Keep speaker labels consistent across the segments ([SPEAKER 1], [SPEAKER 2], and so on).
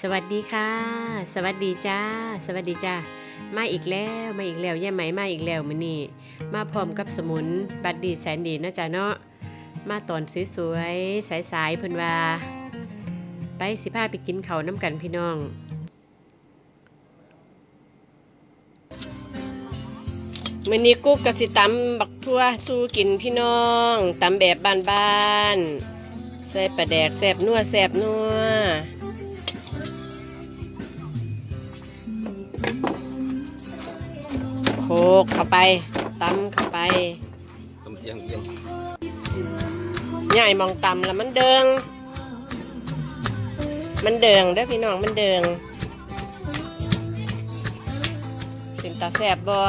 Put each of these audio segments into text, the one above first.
[SPEAKER 1] สวัสดีค่ะ สวัสดีจ้า สวัสดีจ้า มาอีกแล้วมาอีกแล้วย่ไหมมาอีกแล้วมื้อนี้มาพร้อมกับสมุนบัดดีแสนดีนะจ้าเนาะมาตอนสวยๆสายๆเพิ่นว่า ไปสิพาไปกินเขาน้ำกันพี่น้องมื้อนี้กุ๊กกะสิตำบักทั่วสู้กินพี่น้องตำแบบบ้านๆใส่ปลาแดกแซ่บนัวแซ่บนัว กเข้าไปตำเข้าไป
[SPEAKER 2] ต้มเอียงเอียง
[SPEAKER 1] ใหญ่มองตำแล้วมันเดิง มันเดิงเด้อพี่น้องมันเดิงเป็นตาแสบบอ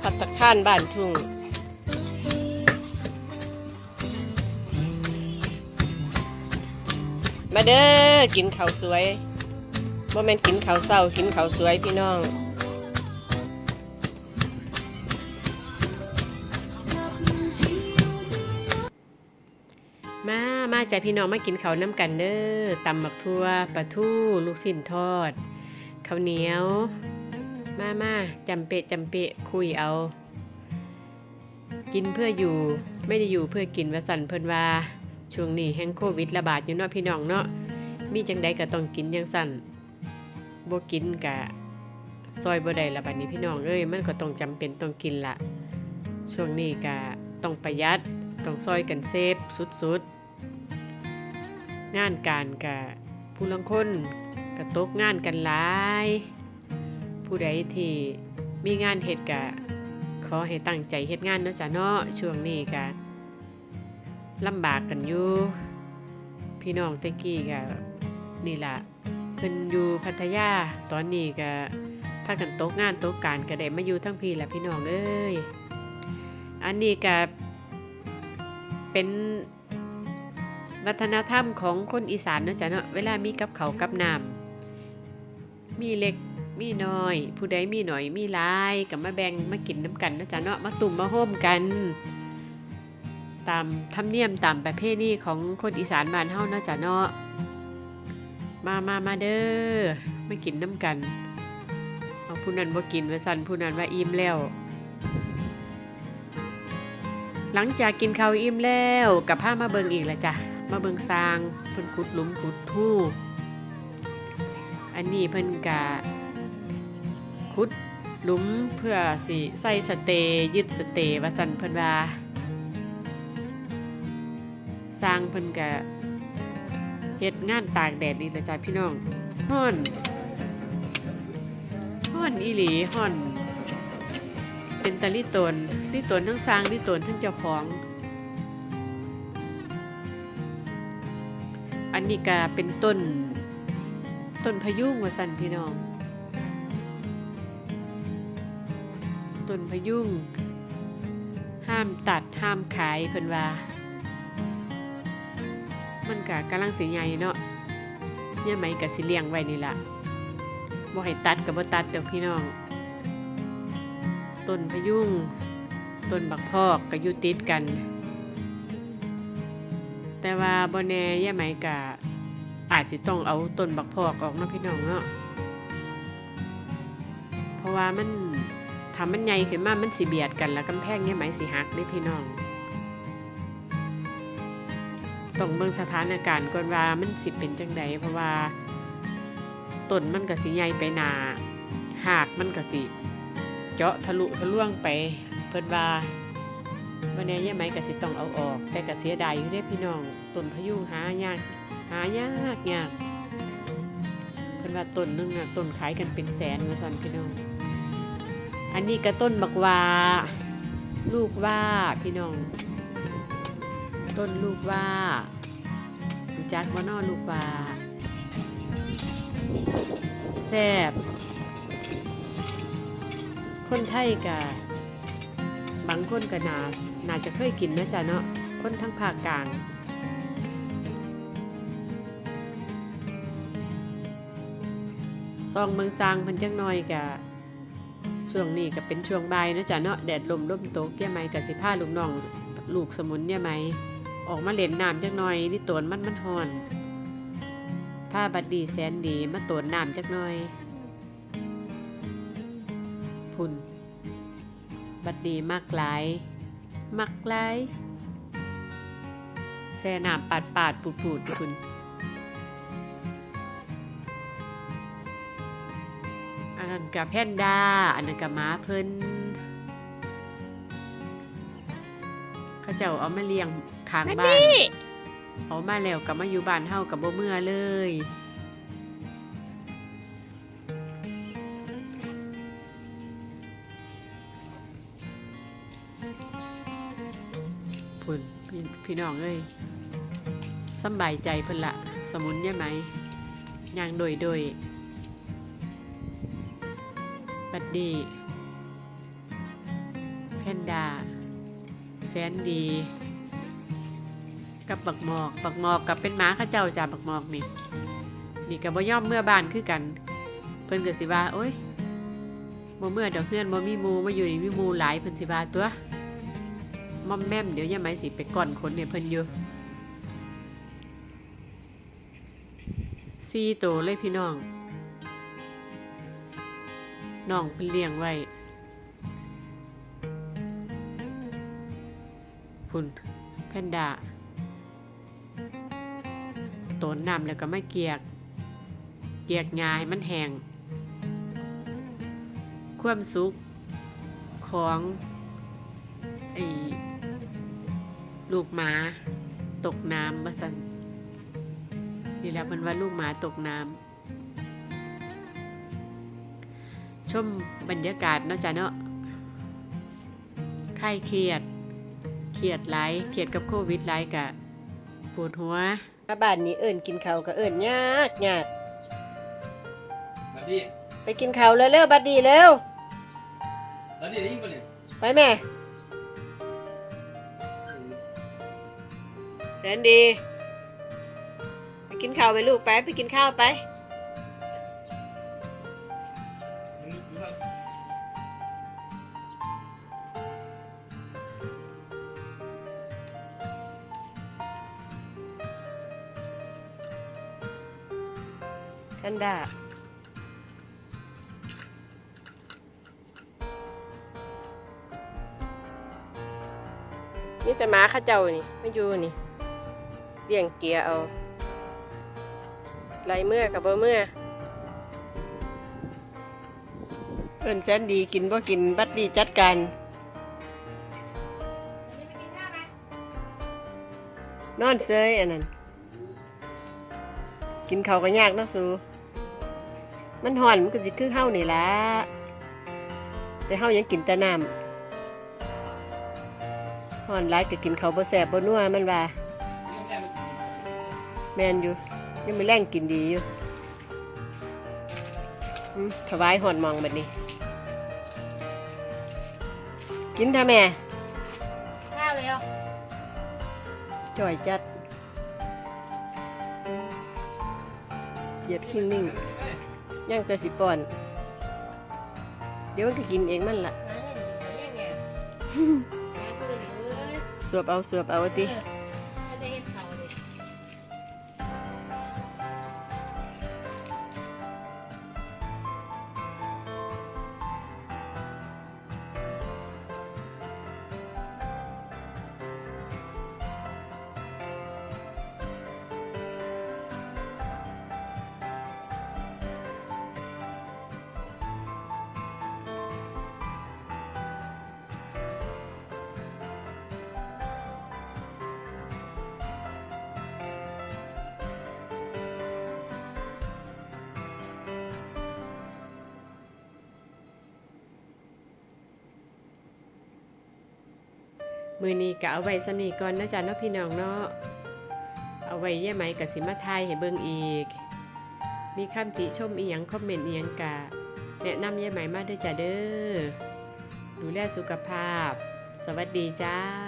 [SPEAKER 1] พัตตาข้านบ้านทุ่งมาเด้อกินข้าวสวยบ่แม่นกินข้าวเศร้ากินข้าวสวยพี่น้อง มามาจากพี่น้องมากินข้าวน้ำกันเด้อตำบักทั่วปลาทูลูกชิ้นทอดข้าวเหนียว มามาจำเปะจำเปะคุยเอา กินเพื่ออยู่ไม่ได้อยู่เพื่อกินวสันเพิ่นว่าช่วงนี้แห้งโควิดระบาดอยู่เนาะพี่น้องเนาะมีจังใดก็ต้องกินจังสั่นบ่กินกะซอยบ่ได้ละบัดนี้พี่น้องเอ้ยมันก็ต้องจำเป็นต้องกินละช่วงนี้กะต้องประหยัดต้องซอยกันเซฟสุดๆ งานการกับผู้ลังคนกระตกงานกันหลาย ผู้ใดที่มีงานเฮ็ดกะขอให้ตั้งใจเฮ็ดงานเนาะจ้ะเนาะช่วงนี้กะลำบากกันอยู่ พี่น้องตะกี้กะนี่ล่ะเพิ่นอยู่พัทยาตอนนี้กะพากันตกงานตกการก็ได้มาอยู่ทั้งพี่และพี่น้องเอ้ยอันนี้กะเป็น วัฒนธรรมของคนอีสานเนาะจ้ะเนาะเวลามีกับเขากับน้ำมีเล็กมีน้อย ผู้ใดมีหน่อยมีหลายกับมาแบ่งมากินน้ำกันเนาะจ้ะเนาะมาตุ่มมาโฮมกัน ตามธรรมเนียมตามประเพณีของคนอีสานบ้านเฮาเนาะจ้ะเนาะมามามาเด้อมากินน้ำกันเอาผู้นั้นบ่กินว่าสั่นผู้นั้นว่าอิ่มแล้วหลังจากกินข้าวอิ่มแล้วกับผ้ามาเบิงอีกแล้วจ้ะ มาเบิงซางเพิ่นขุดหลุมขุดทู่อันนี้เพิ่นกะขุดหลุมเพื่อสิใส่สเตย์ยึดสเตย์ว่าซั่นเพิ่นว่าสร้างเพิ่นกะเฮ็ดงานตากแดดนี่ละจ้ะพี่น้องฮ้อนฮ้อนอีหลีฮ้อน เป็นตะลิตนลิตนทั้งสร้างลิตนทั้งเจ้าของ อันนี้ก็เป็นต้น ต้นพยุงว่าสันพี่น้อง ต้นพยุงห้ามตัดห้ามขายเพิ่นว่า มันก็กำลังสิใหญ่เนาะเนี่ยไหมก็สิเลี้ยงไว้นี่ล่ะบ่ให้ตัดก็บ่ตัดเด้อพี่น้อง ต้นพยุงต้นบักพอกก็อยู่ติดกัน แต่ว่าบ่แน่ย่าไหมกะอาจสิต้องเอาต้นบักพอกออกเนาะพี่น้องเนาะเพราะว่ามันทำมันใหญ่ขึ้นมา มันสิเบียดกันแล้วกำแพงย่ไหมสิหักเด้พี่น้อง ต้องเบิ่งสถานการณ์ก่อนว่ามันสิเป็นจังใดเพราะว่าต้นมันก็สิใหญ่ไปหนาหากมันก็สิ เจาะทะลุทะลวงไป เพิ่นว่า วันนี้ย่าไหมก็สิต้องเอาออก แต่ก็เสียดายอยู่เด้พี่น้องต้นพะยุงหายากหายากยากเพิ่นว่าต้นหนึงอะต้นขายกันเป็นแสนว่าซั่นพี่น้อง อันนี้ก็ต้นบักวาลูกว่าพี่น้อง ต้นลูกว่าจักว่านอลูกว่าแซบคนไทยกะบางคนก็นา น่าจะเคยกินนะจ๊ะเนาะคนทั้งภาคกลางซองเมืองซางเพันจังน้อยกะช่วงนี้ก็เป็นช่วงบ่ายนะจ๊ะเนาะแดดลมลมโตกเนี่ยไหมกะสิผ้าลูกน้องลูกสมุนเนี่ยไหม ออกมาเล่นน้ำจังน้อยนี่ตวนมันมันหอนผ้าบัดดีแสนดีมาตรวน้ำจักหน่อย พุ่น บัดดีมากหลาย มักหลายแซ่น้ำปาดปาดปูดปูดพุ่นอันนั้นกับแพนด้า อันนั้นกับม้าเพิ่นเขาเจ้าเอามาเลี้ยงค้างบ้านเอามาแล้วกับมาอยู่บ้านเฮากับบ่เมื่อเลย พุ่นพี่พี่น้องเอ้ยสบายใจเพิ่นละสมุนใช่ไหมย่างโดยโดยบัดดีแพนดา แสนดี กับบักหมอกบักหมอกกับเป็นหม้าข้าเจ้าจ้าบักหมอกนี่นี่กับบ่ย่อมเมื่อบ้านคือกัน เพิ่นก็สิว่าโอ้ยบ่เมื่อดอกเฮือนบ่มีมูมาอยู่นี่มีมูหลายเพิ่นสิว่าตัว ม่อมแม่มเดี๋ยวยามไหมสิไปก่อนคนเนี่ยเพิ่นอยู่สี่โตวเลยพี่น้อง น้องเพิ่นเลี้ยงไว้พุ่นแพนด้าโตนนำแล้วก็ไม่เกียก เกียกงาให้มันแห้งความสุขของไอ้ ลูกหมาตกน้ำมาสันนี่แหละมันว่าลูกหมาตกน้ำชมบรรยากาศเนาะจ้ะเนาะไข้เครียดเครียดหลายเครียดกับโควิดหลายกะปวดหัว
[SPEAKER 3] มาบ้านนี้เอิ้นกินข้าวก็เอิ้นยากยาก
[SPEAKER 2] บัดดี้
[SPEAKER 3] ไปกินข้าวเร็วๆบัดดีเร็ว
[SPEAKER 2] บัดดี้ได้ยินบ่เนี่ย
[SPEAKER 3] ไปแม่
[SPEAKER 1] แสนดีไปกินข้าวไปลูกไปไปกินข้าวไป
[SPEAKER 3] แพนดานี่แต่หมาข้าเจ้านี่ ไม่อยู่นี่ เลี้ยงเกียร์เอาไรเมื่อกับบ่เมื่อเอินแสนดีกินบ่กินบัดดีจัดการนอนเซยอันนั้น กินเขาก็ยากเนาะสูมันห่อนมันก็สิคือเฮานี่ละแต่เฮายังกินแต่น้ำห่อนหลายก็กินเขาบ่แซ่บบ่นัวมันว่า แม่นอยู่ยังไม่แรงกินดีอยู่อืมถวายห่อนหมองบัดนี้ กินท่าแม่
[SPEAKER 4] ข้าวแล้ว
[SPEAKER 3] จ่อยจัดเหยียดขิงนิ่งย่างแต่สิปอน เดี๋ยวมันก็กินเองมันละ
[SPEAKER 4] หาเงินอยู่ไหนเนี่ยหาเงินอยู่เลย
[SPEAKER 3] สวบเอาสวบเอาติ
[SPEAKER 4] มื
[SPEAKER 1] อนี้ก็เอาไว้สำนีก่อนนะจ๊ะเนาะพี่น้องเนาะเอาไว้ย่าไหมกับสิมาทายให้เบิ่งอีก มีคำติชมอีหยังคอมเมนต์อีหยังกะ แนะนำย่าไหมมาด้อจ้ะเด้อดูแลสุขภาพ สวัสดีจ้า